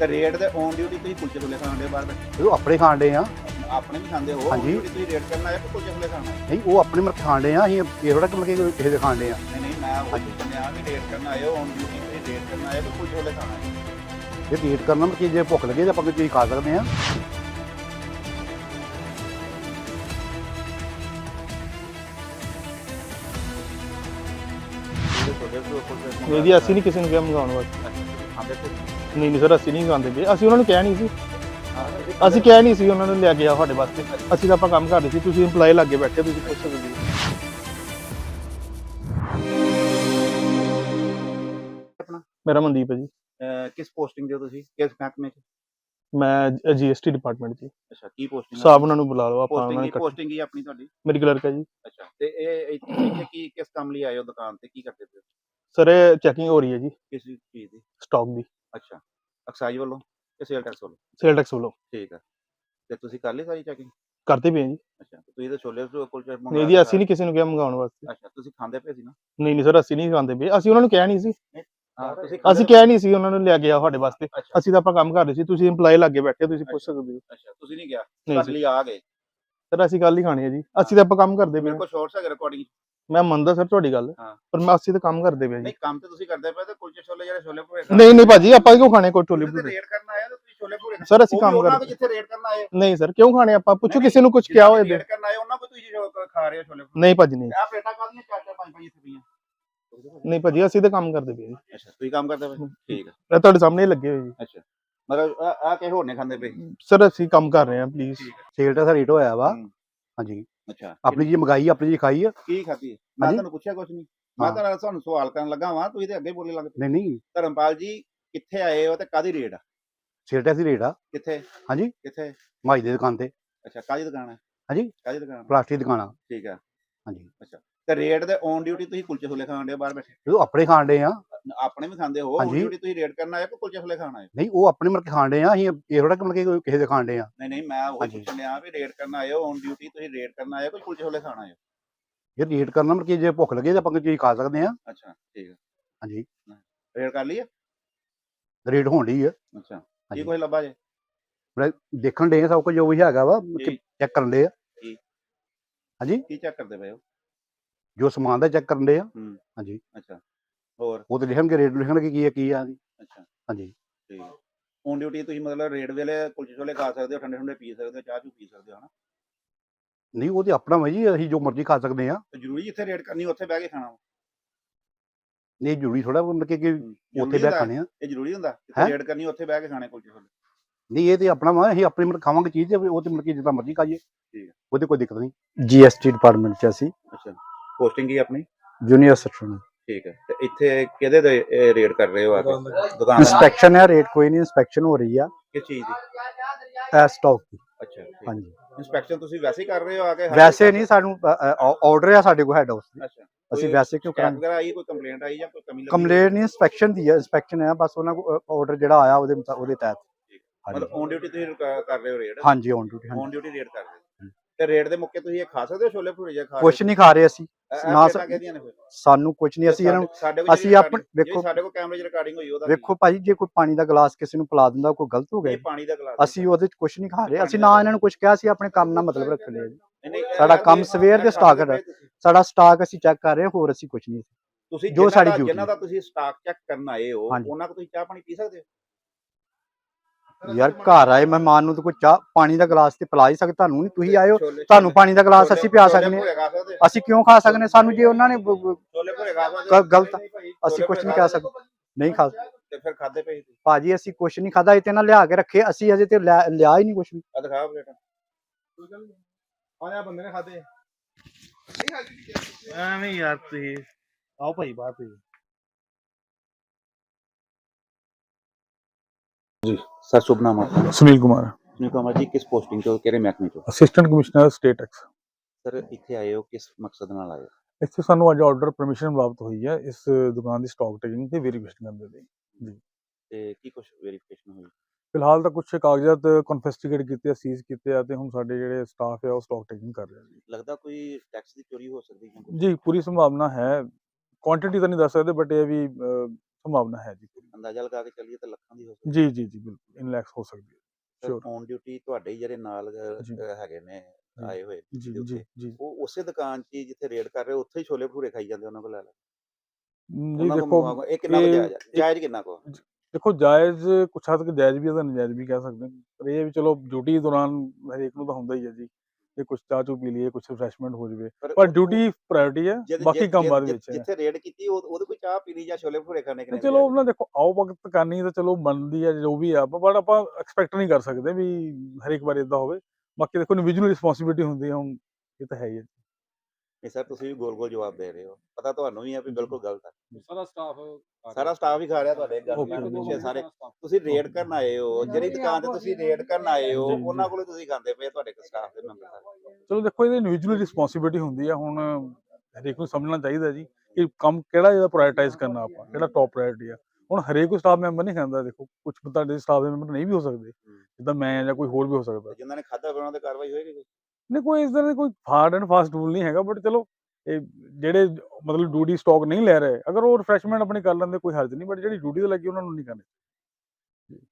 ਤੇ ਰੇਟ ਦੇ on duty ਤੁਸੀਂ ਕੁਲਚੇ ਛੋਲੇ ਖਾਣ ਦੇ ਬਾਹਰ ਬੈਠੇ। ਉਹ ਆਪਣੇ ਖਾਣ ਡੇ ਆ। ਆਪਣੇ ਵੀ ਖਾਂਦੇ ਹੋ ਹਾਂਜੀ। ਡਿਊਟੀ ਤੁਸੀਂ ਰੇਟ ਕਰਨ ਆਏ ਕਿ ਕੁਲਚੇ ਛੋਲੇ ਖਾਣਾ? ਨਹੀਂ ਉਹ ਆਪਣੇ ਮਰ ਖਾਣ ਡੇ ਆ ਅਸੀਂ ਇਹ ਥੋੜਾ ਕਿ ਕਿਸੇ ਦੇ ਆ। ਨਹੀਂ ਨਹੀਂ ਮੈਂ ਉਹ ਸੁਣਿਆ ਵੀ ਰੇਟ ਕਰਨ ਆਏ ਹੋ ਔਨ ਡਿਊਟੀ ਤੁਸੀਂ ਰੇਟ ਕਰਨ ਆਏ ਕਿ ਕੁਲਚੇ ਛੋਲੇ ਖਾਣਾ ਹੈ? ਜੇ ਵੇਟ ਕਰਨਾ ਕਿ ਜੇ ਭੁੱਖ ਲੱਗੇ ਤਾਂ ਆਪਾਂ ਕੋਈ ਚੀਜ਼ ਖਾ ਸਕਦੇ ਆ। ਤੋਂ ਜੀ ਅਸੀਂ ਨਹੀਂ ਕਿਸੇ ਨੂੰ ਕਿਹਾ ਮੰਗਾਉਣ ਵਾਸਤੇ। ਖਾਂਦੇ ਤੇ ਨਹੀਂ ਨਹੀਂ ਸਰ ਅਸੀਂ ਨਹੀਂ ਖਾਂਦੇ ਪਏ ਅਸੀਂ ਉਹਨਾਂ ਨੂੰ ਕਿਹਾ ਨਹੀਂ ਸੀ। ਅਸੀਂ ਕਿਹਾ ਨਹੀਂ ਸੀ ਉਹਨਾਂ ਨੂੰ ਲਿਆ ਕੇ ਆ ਸਾਡੇ ਵਾਸਤੇ। ਅਸੀਂ ਤਾਂ ਆਪਾਂ ਕੰਮ ਕਰਦੇ ਸੀ ਤੁਸੀਂ EMPLOYE ਲੱਗੇ ਬੈਠੇ ਤੁਸੀਂ ਪੁੱਛ ਸਕਦੇ ਹੋ। ਆਪਣਾ? ਮੇਰਾ ਮਨਦੀਪ ਹੈ ਜੀ। ਅਹ ਕਿਸ ਪੋਸਟਿੰਗ ਦੇ ਹੋ ਤੁਸੀਂ? ਕਿਸ ਮਹਿਕਮੇ ਚ? ਮੈਂ ਜੀਐਸਟੀ ਡਿਪਾਰਟਮੈਂਟ 'ਚ ਅੱਛਾ ਕੀ ਪੋਸਟਿੰਗ ਸਾਹਿਬ ਉਹਨਾਂ ਨੂੰ ਬੁਲਾ ਲਓ ਆਪਾਂ ਉਹਨਾਂ ਪੋਸਟਿੰਗ ਨੂੰ ਪੋਸਟਿੰਗ ਕੀ ਆਪਣੀ ਤੁਹਾਡੀ? ਮੇਰੀ ਕਲਰਕ ਹੈ ਜੀ। ਅੱਛਾ ਤੇ ਇਹ ਇੱਥੇ ਇੱਥੇ ਕੀ ਕਿਸ ਕੰਮ ਲਈ ਆਏ ਹੋ ਦੁਕਾਨ ਤੇ? ਕੀ ਕਰਦੇ ਹੋ? ਸਰ ਇਹ ਚੈਕਿੰਗ ਹੋ ਰਹੀ ਹੈ ਜੀ। ਕਿਸ ਚੀਜ਼ ਦੀ? ਸਟਾਕ ਦੀ। ਅੱਛਾ। ਐਕਸਾਈਜ਼ ਵੱਲੋਂ ਕਿ ਸੇਲ ਟੈਕਸ ਵੱਲੋਂ? ਸੇਲ ਟੈਕਸ ਵੱਲੋਂ। ਠੀਕ ਹੈ ਤੇ ਤੁਸੀਂ ਕਰ ਲਈ ਸਾਰੀ ਚੈਕਿੰਗ ਕਰਦੇ ਪਏ ਹਾਂ ਜੀ। ਅੱਛਾ। ਤੇ ਤੁਸੀਂ ਤਾਂ ਛੋਲੇ ਤੋਂ ਕੁਲਚੇ ਮੰਗਾ ਨਹੀਂ ਜੀ ਅਸੀਂ ਨਹੀਂ ਕਿਸੇ ਨੂੰ ਕਿਹਾ ਮੰਗਾਉਣ ਵਾਸਤੇ। ਅੱਛਾ ਤੁਸੀਂ ਖਾਂਦੇ ਪਏ ਸੀ ਨਾ? ਨਹੀਂ ਨਹੀਂ ਸਰ ਅਸੀਂ ਨਹੀਂ ਖਾਂਦੇ ਪਏ। ਅਸੀਂ ਉਹਨਾਂ ਨੂੰ ਕਿਹਾ ਨਹੀਂ ਸੀ। ਹਾਂ ਤੁਸੀਂ ਅਸੀਂ ਕਿਹਾ ਨਹੀਂ ਸੀ ਉਹਨਾਂ ਨੂੰ ਲਿਆ ਕੇ ਆ ਸਾਡੇ ਵਾਸਤੇ। ਅਸੀਂ ਤਾਂ ਆਪਾਂ ਕੰਮ ਕਰਦੇ ਸੀ। ਤੁਸੀਂ EMPLOYE ਲੱਗੇ ਬੈਠੇ ਤੁਸੀਂ ਪੁੱਛ ਸਕਦੇ ਹੋ। ਅੱਛਾ ਤੁਸੀਂ ਨਹੀਂ ਗਿਆ। ਕਰ ਲਈ ਆ ਗਏ। ਸਰ ਅਸੀਂ ਗੱਲ ਹੀ ਖਾਣੀ ਹੈ ਜੀ। ਅਸੀਂ ਤਾਂ ਆਪਾਂ ਕੰਮ ਕਰਦੇ ਪਏ ਮੇਰੇ। ਕੋਲ ਸ਼ਾਰਟਸ ਹੈ ਰਿਕਾਰਡਿੰਗ ਮੈਂ ਮੰਨਦਾ ਸਰ ਤੁਹਾਡੀ ਗੱਲ ਹਾਂ। ਪਰ ਮੈਂ ਅਸੀਂ ਤਾਂ ਕੰਮ ਕਰਦੇ ਪਏ ਜੀ ਨਹੀਂ ਕੰਮ ਤੇ ਤੁਸੀਂ ਕਰਦੇ ਪਏ ਤੇ ਕੁਲਚੇ ਛੋਲੇ ਜਿਹੜੇ ਛੋਲੇ ਭੂਰੇ ਨਹੀਂ ਨਹੀਂ ਭਾਜੀ ਆਪਾਂ ਕਿਉਂ ਖਾਣੇ ਕੋਈ ਟੋਲੀ ਤੁਸੀਂ ਰੇਟ ਕਰਨ ਹੋ ਤੇ ਤੁਸੀਂ ਛੋਲੇ ਭੂਰੇ ਸਰ ਅਸੀਂ ਕੰਮ ਕਰਦੇ ਜਿੱਥੇ ਰੇਟ ਕਰਨ ਆਏ। ਨਹੀਂ ਸਰ ਕਿਉਂ ਖਾਣੇ ਆਪਾਂ? ਪੁੱਛੋ ਕਿਸੇ ਨੂੰ ਕੁਝ ਕਿਹਾ ਹੋਏ ਰੇਟ ਕਰਨ ਆਏ ਉਹਨਾਂ ਕੋਲ ਤੁਸੀਂ ਜੋ ਖਾ ਰਹੇ ਹੋ ਛੋਲੇ ਭੂਰੇ ਨਹੀਂ ਭਾਜੀ ਨਹੀਂ। ਆ ਪਲੇਟਾਂ ਕਾਹਦੀਆਂ? ਚਾਰ ਚਾਰ ਪੰਜ ਪੰਜ ਇੱਥੇ ਪਈਆਂ। ਨਹੀਂ ਭਾਜੀ ਅਸੀਂ ਤਾਂ ਕੰਮ ਕਰਦੇ ਪਏ ਜੀ। ਅੱਛਾ ਤੁਸੀਂ ਕੰਮ ਕਰਦੇ ਪਏ? ਠੀਕ ਹੈ ਇਹ ਤੁਹਾਡੇ ਸਾਹਮਣੇ ਹੀ ਲੱਗੇ ਹੋਏ ਜੀ ਅੱਛਾ। ਮਤਲਬ ਆ ਆ ਕਿਸੇ ਹੋਰ ਨੇ ਖਾਂਦੇ ਪਏ? ਸਰ ਅਸੀਂ ਕੰਮ ਕਰ ਰਹੇ ਹਾਂ ਪਲੀਜ਼ ਠੀਕ ਹੈ ਸੇਲ ਦਾ ਰੇਟ ਹੋਇਆ ਵਾ। ਹੂੰ। ਹਾਂਜੀ। ਅੱਛਾ। ਆਪਣੀ ਜੀ ਮੰਗਾਈ ਆਪਣੀ ਜੀ ਖਾਈ ਆ। ਕੀ ਖਾਧੀ ਮੈਂ ਹਾਂਜੀ? ਤੁਹਾਨੂੰ ਪੁੱਛਿਆ ਕੁਝ ਨਹੀਂ। ਮੈਂ ਹਾਂ। ਤਾਂ ਤੁਹਾਨੂੰ ਸਵਾਲ ਕਰਨ ਲੱਗਾ ਵਾਂ ਤੁਸੀਂ ਤੇ ਅੱਗੇ ਬੋਲੇ ਲੱਗ ਪਏ ਨਹੀਂ ਨਹੀਂ। ਧਰਮਪਾਲ ਜੀ ਕਿੱਥੇ ਆਏ ਹੋ ਤੇ ਕਾਦੀ ਰੇਟ ਆ? ਸੇਲ ਟੈਕਸ ਰੇਟ ਆ। ਕਿੱਥੇ? ਹਾਂਜੀ? ਕਿੱਥੇ? ਮਾਈ ਦੀ ਦੁਕਾਨ ਤੇ। ਅੱਛਾ ਕਾਦੀ ਦੁਕਾਨ ਹੈ ਹਾਂਜੀ? ਕਾਦੀ ਦੁਕਾਨ ਆ? ਪਲਾਸਟਿਕ ਦੀ ਦੁਕਾਨ ਆ। ਠੀਕ ਹੈ ਹਾਂਜੀ। ਤੇ ਰੇਟ ਦੇ ਔਨ ਡਿਊਟੀ ਤੁਸੀਂ ਕੁਲਚੇ ਛੋਲੇ ਖਾਣ ਦੇ ਬਾਹਰ ਬੈਠੇ? ਜਦੋਂ ਆਪਣੇ ਖਾਣ ਡੇ ਆ ਆਪਣੇ ਵੀ ਖਾਂਦੇ ਹੋ ਹਾਂਜੀ। ਡਿਊਟੀ ਤੁਸੀਂ ਰੇਟ ਕਰਨ ਆਏ ਕਿ ਕੁਲਚੇ ਛੋਲੇ ਖਾਣ ਆਏ? ਨਹੀਂ ਉਹ ਆਪਣੇ ਮਰ ਖਾਣ ਡੇ ਆ ਅਸੀਂ ਇਹ ਥੋੜਾ ਕਿ ਮਤਲਬ ਕਿ ਕਿਸੇ ਦੇ ਖਾਣ ਡੇ ਆ। ਨਹੀਂ ਨਹੀਂ ਮੈਂ ਉਹ ਹਾਂਜੀ। ਪੁੱਛਣ ਡਿਆ ਵੀ ਰੇਟ ਕਰਨ ਆਏ ਹੋ ਔਨ ਡਿਊਟੀ ਤੁਸੀਂ ਰੇਟ ਕਰਨ ਆਏ ਹੋ ਕਿ ਕੁਲਚੇ ਛੋਲੇ ਖਾਣ ਆਏ ਹੋ? ਜੇ ਰੇਟ ਕਰਨਾ ਮਤਲਬ ਕਿ ਜੇ ਭੁੱਖ ਲੱਗੇ ਤਾਂ ਆਪਾਂ ਕੋਈ ਚੀਜ਼ ਖਾ ਸਕਦੇ ਆ। ਅੱਛਾ ਠੀਕ ਹੈ ਹਾਂਜੀ। ਰੇਟ ਕਰ ਲਈਏ? ਰੇਟ ਹੋਣ ਡਈ ਆ। ਅੱਛਾ ਕੀ ਹਾਂਜੀ। ਕੁਝ ਲੱਭਾ ਜੇ? ਦੇਖਣ ਆ ਸਭ ਕੁਝ ਜੋ ਵੀ ਹੈਗਾ ਵਾ ਜੀ। ਚੈੱਕ ਕਰਨ ਡੇ ਆ। ਕੀ ਚੈੱਕ ਕਰਦੇ ਪਏ ਹੋ? ਜੋ ਸਮਾਨ ਦਾ ਚੈੱਕ ਕਰਨ ਡੇ ਆ। ਹੂੰ। ਹਾਂਜੀ। ਅੱਛਾ। ਹੋਰ? ਉਹ ਤੇ ਲਿਖਣਗੇ ਰੇਟ ਲਿਖਣਗੇ ਕੀ ਆ ਕੀ ਆ ਅੱਛਾ। ਹਾਂਜੀ। ਠੀਕ ਔਨ ਡਿਊਟੀ ਤੁਸੀਂ ਮਤਲਬ ਰੇਟ ਵੇਲੇ ਕੁਲਚੇ ਛੋਲੇ ਖਾ ਸਕਦੇ ਹੋ ਠੰਡੇ ਠੰਡੇ ਪੀ ਸਕਦੇ ਹੋ ਚਾਹ ਚੂ ਪੀ ਸਕਦੇ ਹੋ ਹਨਾ? ਨਹੀਂ ਉਹ ਤੇ ਆਪਣਾ ਵਾ ਜੀ ਅਸੀਂ ਜੋ ਮਰਜ਼ੀ ਖਾ ਸਕਦੇ ਆ ਤੇ ਜ਼ਰੂਰੀ ਜਿੱਥੇ ਰੇਟ ਕਰਨੀ ਉੱਥੇ ਬਹਿ ਕੇ ਖਾਣਾ ਵਾ। ਨਹੀਂ ਜ਼ਰੂਰੀ ਥੋੜਾ ਮਤਲਬ ਕਿ ਕਿ ਜ਼ਰੂਰੀ ਉੱਥੇ ਹੁੰਦਾ? ਖਾਣੇ ਆ। ਇਹ ਜ਼ਰੂਰੀ ਹੁੰਦਾ ਹੈਂ? ਜਿੱਥੇ ਰੇਟ ਕਰਨੀ ਉੱਥੇ ਬਹਿ ਕੇ ਖਾਣੇ ਕੁਲਚੇ ਛੋਲੇ। ਨਹੀਂ ਇਹ ਤੇ ਆਪਣਾ ਵਾ ਅਸੀਂ ਆਪਣੀ ਮਤਲਬ ਖਾਵਾਂਗੇ ਚੀਜ਼ ਤੇ ਉਹ ਤੇ ਮਤਲਬ ਕਿ ਜਿੱਦਾਂ ਮਰਜ਼ੀ ਖਾਈਏ। ਠੀਕ ਹੈ। ਉਹਦੇ ਕੋਈ ਦਿੱਕਤ ਨਹੀਂ। ਜੀਐਸਟੀ ਡਿਪਾਰਟਮੈਂਟ ਚ ਅਸੀਂ। ਅੱਛਾ। ਪੋਸਟਿੰਗ ਕੀ ਆਪਣੀ? ਜੂਨੀਅਰ ਸੈਕਸ਼ਨ ਠੀਕ ਹੈ। ਤੇ ਇੱਥੇ ਕਿਹਦੇ ਦੇ ਰੇਟ ਕਰ ਰਹੇ ਹੋ ਆ ਕੇ? ਦੁਕਾਨ ਦਾ? ਇਨਸਪੈਕਸ਼ਨ ਹੈ ਰੇਟ ਕੋਈ ਨਹੀਂ ਇਨਸਪੈਕਸ਼ਨ ਹੋ ਰਹੀ ਆ। ਕਿਸ ਚੀਜ਼ ਦੀ? ਇਹ ਸਟਾਕ ਦੀ। ਅੱਛਾ ਠੀਕ। ਹਾਂਜੀ। ਇਨਸਪੈਕਸ਼ਨ ਤੁਸੀਂ ਵੈਸੇ ਹੀ ਕਰ ਰਹੇ ਹੋ ਆ ਕੇ? ਹਰ ਵੈਸੇ ਨਹੀਂ ਸਾਨੂੰ ਆਰਡਰ ਆ ਸਾਡੇ ਕੋਲ ਹੈਡ ਹਾਊਸ ਦੀ। ਅੱਛਾ। ਅਸੀਂ ਕੋਈ ਵੈਸੇ ਕਿਉਂ ਸ਼ਿਕਾਇਤ ਕਰਾਂਗੇ? ਵਗੈਰਾ ਆਈ ਕੋਈ ਕੰਪਲੇਂਟ ਆਈ ਜਾਂ ਕੋਈ ਕਮੀ ਲੱਗੀ? ਕੰਪਲੇਂਟ ਨਹੀਂ ਇਨਸਪੈਕਸ਼ਨ ਦੀ ਹੈ ਇਨਸਪੈਕਸ਼ਨ ਹੈ ਬਸ ਉਹਨਾਂ ਕੋਲ ਆਰਡਰ ਜਿਹੜਾ ਆਇਆ ਉਹਦੇ ਮੁਤਾ- ਉਹਦੇ ਤਹਿਤ। ਮਤਲਬ ਔਨ ਡਿਊਟੀ ਤੁਸੀਂ ਕ- ਕਰ ਰਹੇ ਹੋ ਰੇਟ? ਹਾਂਜੀ ਔਨ ਡਿਊਟੀ ਹਾਂਜੀ। ਔਨ ਡਿਊਟੀ ਰੇਟ ਕਰ ਰਹੇ ਹੋ। ਤੇ ਰੇਟ ਦੇ ਮੁੱਕੇ ਤੁਸੀਂ ਇਹ ਖਾ ਸਕਦੇ ਹੋ ਛੋਲੇ ਭਟੂਰੇ ਜਾਂ ਖਾ ਕੁਝ ਨਹੀਂ ਖਾ ਰਹੇ ਅਸੀਂ। ਨਾ ਨਾ ਸਾ ਨੇ ਫਿਰ? ਸਾਨੂੰ ਕੁਝ ਨਹੀਂ ਅਸੀਂ ਇਹਨਾਂ ਨੂੰ ਸਾਡੇ ਕੋਲ ਅਸੀਂ ਆਪਣ- ਵੇਖੋ ਸਾਡੇ ਕੋਲ ਕੈਮਰੇ 'ਚ ਰਿਕਾਰਡਿੰਗ ਹੋਈ ਉਹਦਾ ਵੇਖੋ ਭਾਜੀ ਜੇ ਕੋਈ ਪਾਣੀ ਦਾ ਗਲਾਸ ਕਿਸੇ ਨੂੰ ਪਿਲਾ ਦਿੰਦਾ ਕੋਈ ਗਲਤ ਹੋ ਇਹ ਗਿਆ ਪਾਣੀ ਦਾ ਗਲਾਸ ਅਸੀਂ ਉਹਦੇ ਚ ਕੁਝ ਨਹੀਂ ਖਾ ਰਹੇ। ਅਸੀਂ ਨਾ ਇਹਨਾਂ ਨੂੰ ਕੁਝ ਕਿਹਾ ਅਸੀਂ ਆਪਣੇ ਕੰਮ ਨਾਲ ਮਤਲਬ ਰੱਖ ਲਿਆ ਜੀ। ਇਹ ਸਾਡਾ ਗੱਲ ਕੰਮ ਇਹ ਸਵੇਰ ਦੇ ਇਹ ਸਟਾਕ ਅਸੀਂ ਚੈੱਕ ਕਰ ਰਹੇ ਹਾਂ ਹੋਰ ਅਸੀਂ ਕੁਝ ਨਹੀਂ। ਤੁਸੀਂ ਜੋ ਸਾਡੀ ਜਿਨ੍ਹਾਂ ਦਾ ਤੁਸੀਂ ਸਟਾਕ ਚੈੱਕ ਕਰਨ ਆਏ ਹੋ। ਉਹਨਾਂ ਕੋਲ ਤੁਸੀਂ ਚਾਹ ਪਾਣੀ ਪੀ ਸਕਦੇ ਹੋ? ਯਾਰ ਘਰ ਆਏ ਮਹਿਮਾਨ ਨੂੰ ਤਾਂ ਕੋਈ ਚਾਹ ਪਾਣੀ ਦਾ ਗਲਾਸ ਤੇ ਪਿਲਾ ਹੀ ਸਕਦਾ ਤੁਹਾਨੂੰ ਨਹੀਂ ਤੁਸੀਂ ਆਇਓ। ਤੁਹਾਨੂੰ ਪਾਣੀ ਦਾ ਗਲਾਸ ਅਸੀਂ ਪਿਆ ਹੋ? ਅਸੀਂ ਕਿਉਂ ਖਾ ਸਕਦੇ ਹਾਂ? ਸਾਨੂੰ ਜੇ ਉਹਨਾਂ ਨੇ? ਗਲਤ ਅਸੀਂ ਕੁਝ ਨਹੀਂ ਖਾ ਸਕਦੇ। ਨਹੀਂ ਖਾ ਤੇ ਫਿਰ ਖਾਦੇ ਤੁਸੀਂ? ਭਾਜੀ ਅਸੀਂ ਕੁਝ ਨਹੀਂ ਖਾਦਾ ਇਹ ਤੇ ਨਾ ਲਿਆ ਕੇ ਰੱਖੇ। ਅਸੀਂ ਅਜੇ ਤੇ ਲਿਆ ਲਿਆ ਹੀ ਨਹੀਂ ਕੁਝ ਵੀ। ਆ ਦਿਖਾ ਪਲੇਟ। ਆਇਆ ਬੰਦੇ ਨੇ ਖਾਦੇ ਐਵੇਂ ਯਾਰ ਤੁਸੀਂ। ਆਓ ਭਾਈ ਬਾਹਰ ਤੁਸੀਂ। ਸਰ ਸੁਭਨਾਮ ਆਪਣਾ ਸੁਨੀਲ ਕੁਮਾਰ। ਸੁਨੀਲ ਕੁਮਾਰ ਜੀ ਕਿਸ ਪੋਸਟਿੰਗ ਤੋਂ ਕਿਹੜੇ ਮਹਿਕਮੇ ਤੋਂ assistant commissioner state tax sir ਇੱਥੇ ਆਏ ਹੋ ਕਿਸ ਮਕਸਦ ਨਾਲ ਆਏ ਹੋ? ਇੱਥੇ ਸਾਨੂੰ ਅੱਜ ਆਰਡਰ ਪਰਮਿਸ਼ਨ ਪ੍ਰਾਪਤ ਹੋਈ ਹੈ ਇਸ ਦੁਕਾਨ ਦੀ ਸਟਾਕ ਟੇਕਿੰਗ ਤੇ ਵੈਰੀਫਿਕੇਸ਼ਨ ਕਰਨ ਦੇ ਲਈ। ਤੇ ਕੀ ਕੁਝ ਵੈਰੀਫਿਕੇਸ਼ਨ ਹੋਈ? ਫਿਲਹਾਲ ਤਾਂ ਕੁਝ ਕਾਗਜ਼ਾਤ ਕਨਫੈਸਟੀਗੇਟ ਕੀਤੇ ਆ ਸੀਜ਼ ਕੀਤੇ ਆ ਤੇ ਹੁਣ ਸਾਡੇ ਜਿਹੜੇ ਸਟਾਫ ਹੈ ਉਹ ਸਟਾਕ ਟੇਕਿੰਗ ਕਰ ਰਿਹਾ ਜੀ। ਲੱਗਦਾ ਕੋਈ ਟੈਕਸ ਦੀ ਚੋਰੀ ਹੋ ਸਕਦੀ ਹੈ ਜੀ ਪੂਰੀ ਸੰਭਾਵਨਾ ਹੈ। ਕੁਆਂਟੀਟੀ ਤਾਂ ਨਹੀਂ ਦੱਸ ਸਕਦੇ ਬਟ ਇਹ ਵੀ ਸੰਭਾਵਨਾ ਹੈ ਜੀ ਅੰਦਾਜ਼ਾ ਲਗਾ ਕੇ ਚੱਲੀਏ ਤਾਂ ਲੱਖਾਂ ਦੀ ਹੋ ਸਕਦੀ ਜੀ ਜੀ ਜੀ ਬਿਲਕੁਲ ਇਨ ਲੈਕਸ ਹੋ ਸਕਦੀ ਹੈ। sure. ਔਨ ਡਿਊਟੀ ਤੁਹਾਡੇ ਜਿਹੜੇ ਨਾਲ ਹੈਗੇ ਨੇ ਆਏ ਹੋਏ ਜੀ ਉਹ ਉਸੇ ਦੁਕਾਨ 'ਚ ਜਿੱਥੇ ਰੇਡ ਕਰ ਰਹੇ ਉੱਥੇ ਹੀ ਛੋਲੇ ਭਟੂਰੇ ਖਾਈ ਜਾਂਦੇ ਉਹਨਾਂ ਕੋਲ ਲੈ ਲੈ। ਜੀ ਦੇਖੋ ਇਹ ਕਿੰਨਾ ਜਾਇਜ਼ ਜਾਇਜ਼ ਕਿੰਨਾ ਕੋ ਦੇਖੋ ਜਾਇਜ਼ ਕੁਛ ਹੱਦ ਤੱਕ ਜਾਇਜ਼ ਵੀ ਹੈ ਤਾਂ ਨਜਾਇਜ਼ ਵੀ ਕਹਿ ਸਕਦੇ ਪਰ ਇਹ ਵੀ ਚਲੋ ਡਿਊਟੀ ਦੌਰਾਨ ਹਰੇਕ ਨੂੰ ਤਾਂ ਹੁੰਦਾ ਹੀ ਹੈ ਜੀ। ਕਿ ਕੁਛ ਚਾਹ ਚੂ ਪੀ ਲਈਏ ਕੁਛ ਰਿਫਰੈਸ਼ਮੈਂਟ ਹੋ ਜਾਵੇ। ਪਰ ਡਿਊਟੀ ਪ੍ਰਾਇੋਰਟੀ ਹੈ ਬਾਕੀ ਕੰਮ ਬਾਅਦ ਵਿੱਚ ਹੈ। ਜਿੱਥੇ ਰੇਡ ਕੀਤੀ ਉਹ- ਉਹਦੇ ਕੋਈ ਚਾਹ ਪੀਣੀ ਜਾਂ ਛੋਲੇ ਭਟੂਰੇ ਖਾਣੇ ਕਿਨੇ ਚਲੋ ਉਹਨਾਂ ਦੇਖੋ ਆਓ ਵਕਤ ਕਰਨੀ ਤਾਂ ਚਲੋ ਬਣਦੀ ਹੈ ਜੋ ਵੀ ਆ ਬਟ ਆਪਾਂ ਐਕਸਪੈਕਟ ਨਹੀਂ ਕਰ ਸਕਦੇ ਵੀ ਹਰੇਕ ਵਾਰ ਇਦਾਂ ਹੋਵੇ। ਬਾਕੀ ਦੇਖੋ ਇੰਡੀਵਿਜੂਅਲ ਰਿਸਪੌਂਸਿਬਿਲਟੀ ਹੁੰਦੀ ਹੈ ਹੁਣ ਇਹ ਤਾਂ ਹੈ ਹੀ ਹੈ। ਨਹੀਂ ਸਰ ਤੁਸੀਂ ਵੀ ਗੋਲ ਗੋਲ ਜਵਾਬ ਦੇ ਰਹੇ ਹੋ। ਪਤਾ ਤੁਹਾਨੂੰ ਵੀ ਹੈ ਵੀ ਬਿਲਕੁਲ ਗਲਤ ਹੈ ਸਾਰਾ ਸਟਾਫ ਸਾਰਾ ਸਟਾਫ ਹੀ ਖਾ ਰਿਹਾ ਤੁਹਾਡੇ ਗੱਲ okay. ਪਿੱਛੇ ਸਾਰੇ ਤੁਸੀਂ ਰੇਡ ਕਰਨ ਆਏ ਹੋ ਜਿਹੜੀ ਦੁਕਾਨ ਤੇ ਤੁਸੀਂ ਰੇਡ ਕਰਨ ਆਏ ਹੋ। ਉਹਨਾਂ ਕੋਲੋਂ ਤੁਸੀਂ ਖਾਂਦੇ ਪਏ ਤੁਹਾਡੇ ਸਟਾਫ ਦੇ ਮੈਂਬਰ ਸਾਰੇ। ਚਲੋ ਦੇਖੋ ਇਹਦੀ ਇੰਡੀਵਿਜੂਅਲ ਰਿਸਪੌਂਸਿਬਿਲਟੀ ਹੁੰਦੀ ਹੈ ਹੁਣ ਹਰੇਕ ਨੂੰ ਸਮਝਣਾ ਚਾਹੀਦਾ ਜੀ ਕਿ ਕੰਮ ਕਿਹੜਾ ਇਹਦਾ ਪ੍ਰਾਇੋਰਟਾਈਜ਼ ਕਰਨਾ ਆਪਾਂ ਕਿਹੜਾ ਟੌਪ ਪ੍ਰਾਇੋਰਟੀ ਆ। ਹੁਣ ਹਰੇਕ ਸਟਾਫ ਮੈਂਬਰ ਨਹੀਂ ਖਾਂਦਾ ਦੇਖੋ ਕੁਝ ਤੁਹਾਡੇ ਸਟਾਫ ਦੇ ਮੈਂਬਰ ਨਹੀਂ ਵੀ ਹੋ ਸਕਦੇ ਜਿੱਦਾਂ ਮੈਂ ਜਾਂ ਕੋਈ ਹੋਰ ਵੀ ਹੋ ਸਕਦਾ। ਜਿਨ੍ਹਾਂ ਨੇ ਖਾਧਾ ਫਿਰ ਉਹਨਾਂ ਤੇ ਕਾਰਵਾਈ ਹੋਏਗੀ ਕੋਈ? ਨਹੀਂ ਕੋਈ ਇਸ ਤਰ੍ਹਾਂ ਦੀ ਕੋਈ ਹਾਰਡ ਐਂਡ ਫਾਸਟ ਰੂਲ ਨਹੀਂ ਹੈਗਾ ਬਟ ਚਲੋ ਇਹ ਜਿਹੜੇ ਮਤਲਬ ਡਿਊਟੀ ਸਟਾਕ ਨਹੀਂ ਲੈ ਰਹੇ, ਅਗਰ ਉਹ ਰਿਫਰੈਸ਼ਮੈਂਟ ਆਪਣੀ ਕਰ ਲੈਂਦੇ, ਕੋਈ ਹਰਜ ਨਹੀਂ ਬਟ ਜਿਹੜੀ ਡਿਊਟੀ ਤੇ ਲੱਗੀ ਉਹਨਾਂ ਨੂੰ ਨਹੀਂ ਕਰਨੀ।